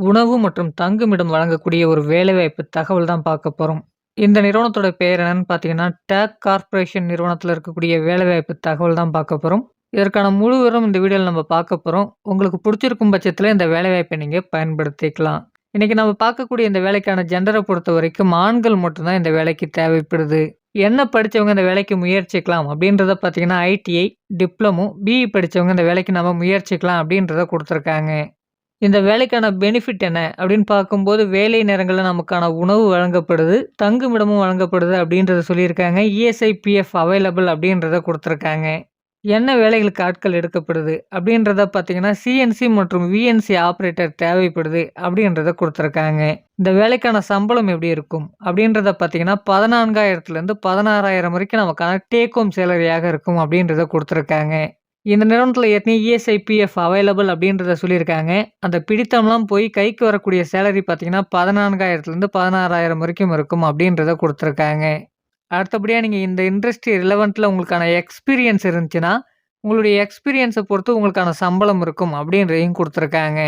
உணவு மற்றும் தங்குமிடம் வழங்கக்கூடிய ஒரு வேலைவாய்ப்பு தகவல் தான் பார்க்க போகிறோம் இந்த நிறுவனத்தோட பெயர் என்னன்னு பார்த்தீங்கன்னா, டேக் கார்ப்பரேஷன் நிறுவனத்தில் இருக்கக்கூடிய வேலைவாய்ப்பு தகவல் தான் பார்க்க போகிறோம் இதற்கான முழு விவரம் இந்த வீடியோவில் நம்ம பார்க்க போகிறோம் உங்களுக்கு பிடிச்சிருக்கும் பட்சத்தில் இந்த வேலைவாய்ப்பை நீங்கள் பயன்படுத்திக்கலாம். இன்றைக்கி நம்ம பார்க்கக்கூடிய இந்த வேலைக்கான ஜெண்டரை பொறுத்த வரைக்கும் ஆண்கள் மட்டும்தான் இந்த வேலைக்கு தேவைப்படுது. என்ன படிச்சவங்க இந்த வேலைக்கு முயற்சிக்கலாம் அப்படின்றத பார்த்தீங்கன்னா, ஐடிஐ, டிப்ளமோ, பிஇ படித்தவங்க இந்த வேலைக்கு நம்ம முயற்சிக்கலாம் அப்படின்றத கொடுத்துருக்காங்க இந்த வேலைக்கான பெனிஃபிட் என்ன அப்படின்னு பார்க்கும்போது, வேலை நேரங்களில் நமக்கான உணவு வழங்கப்படுது, தங்குமிடமும் வழங்கப்படுது அப்படின்றத சொல்லியிருக்காங்க. இஎஸ்ஐ, பிஎஃப் அவைலபிள் அப்படின்றத கொடுத்துருக்காங்க. என்ன வேலைகளுக்கு ஆட்கள் எடுக்கப்படுது அப்படின்றத பார்த்தீங்கன்னா, சிஎன்சி மற்றும் விஎன்சி ஆப்ரேட்டர் தேவைப்படுது அப்படின்றத கொடுத்துருக்காங்க. இந்த வேலைக்கான சம்பளம் எப்படி இருக்கும் அப்படின்றத பார்த்தீங்கன்னா, 14,000லேருந்து 16,000 வரைக்கும் நமக்கான டேக் ஹோம் சேலரியாக இருக்கும் அப்படின்றத கொடுத்துருக்காங்க. இந்த நிறுவனத்தில் ஏற்கனவே இஎஸ்ஐபிஎஃப் அவைலபிள் அப்படின்றத சொல்லியிருக்காங்க. அந்த பிடித்தம்லாம் போய் கைக்கு வரக்கூடிய சேலரி பார்த்தீங்கன்னா, 14,000லேருந்து 16,000 வரைக்கும் இருக்கும் அப்படின்றத கொடுத்துருக்காங்க அடுத்தபடியாக நீங்கள் இந்த இண்டஸ்ட்ரி ரிலவெண்ட்டில் உங்களுக்கான எக்ஸ்பீரியன்ஸ் இருந்துச்சுன்னா, உங்களுடைய எக்ஸ்பீரியன்ஸை பொறுத்து உங்களுக்கான சம்பளம் இருக்கும் அப்படின்றதையும் கொடுத்துருக்காங்க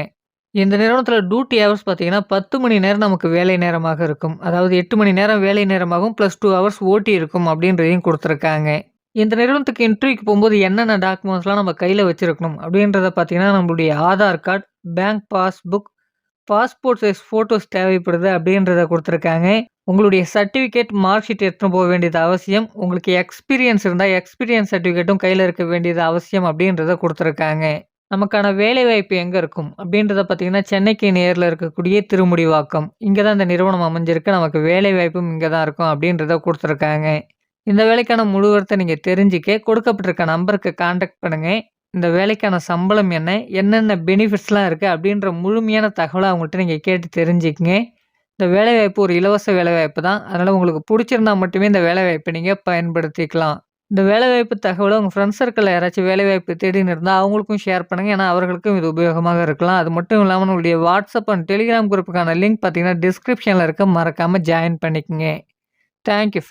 இந்த நிறுவனத்தில் டியூட்டி ஹவர்ஸ் பார்த்தீங்கன்னா, 10 மணி நேரம் நமக்கு வேலை நேரமாக இருக்கும். அதாவது எட்டு மணி நேரம் வேலை நேரமாகவும் ப்ளஸ் டூ ஹவர்ஸ் ஓட்டி இருக்கும் அப்படின்றதையும் கொடுத்துருக்காங்க இந்த நிறுவனத்துக்கு இன்டர்வியூக்கு போகும்போது என்னென்ன டாக்குமெண்ட்ஸ்லாம் நம்ம கையில் வச்சுருக்கணும் அப்படின்றத பார்த்தீங்கன்னா, நம்மளுடைய Aadhaar card, bank passbook, passport size photos தேவைப்படுது அப்படின்றத கொடுத்துருக்காங்க உங்களுடைய சர்டிஃபிகேட், மார்க் ஷீட் எடுத்துகிட்டு போக வேண்டியது அவசியம். உங்களுக்கு எக்ஸ்பீரியன்ஸ் இருந்தால் எக்ஸ்பீரியன்ஸ் சர்டிஃபிகேட்டும் கையில் இருக்க வேண்டியது அவசியம் அப்படின்றத கொடுத்துருக்காங்க நமக்கான வேலைவாய்ப்பு எங்கே இருக்கும் அப்படின்றத பார்த்தீங்கன்னா, சென்னைக்கு நேரில் இருக்கக்கூடிய திருமுடிவாக்கம். இங்கே தான் இந்த நிறுவனம் அமைஞ்சிருக்கு. நமக்கு வேலைவாய்ப்பும் இங்கே தான் இருக்கும் அப்படின்றத கொடுத்துருக்காங்க இந்த வேலைக்கான முழு நீங்கள் தெரிஞ்சுக்க கொடுக்கப்பட்டிருக்க நம்பருக்கு காண்டாக்ட் பண்ணுங்கள் இந்த வேலைக்கான சம்பளம் என்ன? என்னென்ன பெனிஃபிட்ஸ்லாம் இருக்குது அப்படின்ற முழுமையான தகவலை அவங்கள்ட்ட நீங்கள் கேட்டு தெரிஞ்சுக்கங்க. இந்த வேலைவாய்ப்பு ஒரு இலவச வேலைவாய்ப்பு தான். அதனால் உங்களுக்கு பிடிச்சிருந்தா மட்டுமே இந்த வேலைவாய்ப்பை நீங்கள் பயன்படுத்திக்கலாம். இந்த வேலைவாய்ப்பு தகவலை உங்கள் ஃப்ரெண்ட்ஸ் சர்க்கிளில் யாராச்சும் வேலைவாய்ப்பு தேடின்னு இருந்தால் அவங்களுக்கும் ஷேர் பண்ணுங்க. ஏன்னா அவர்களுக்கும் இது உபயோகமாக இருக்கலாம். அது மட்டும் இல்லாமல் உங்களுடைய வாட்ஸ்அப் அண்ட் டெலிகிராம் குரூப்புக்கான லிங்க் பார்த்தீங்கன்னா, டிஸ்கிரிப்ஷனில் இருக்க மறக்காமல் ஜாயின் பண்ணிக்கங்க. Thank you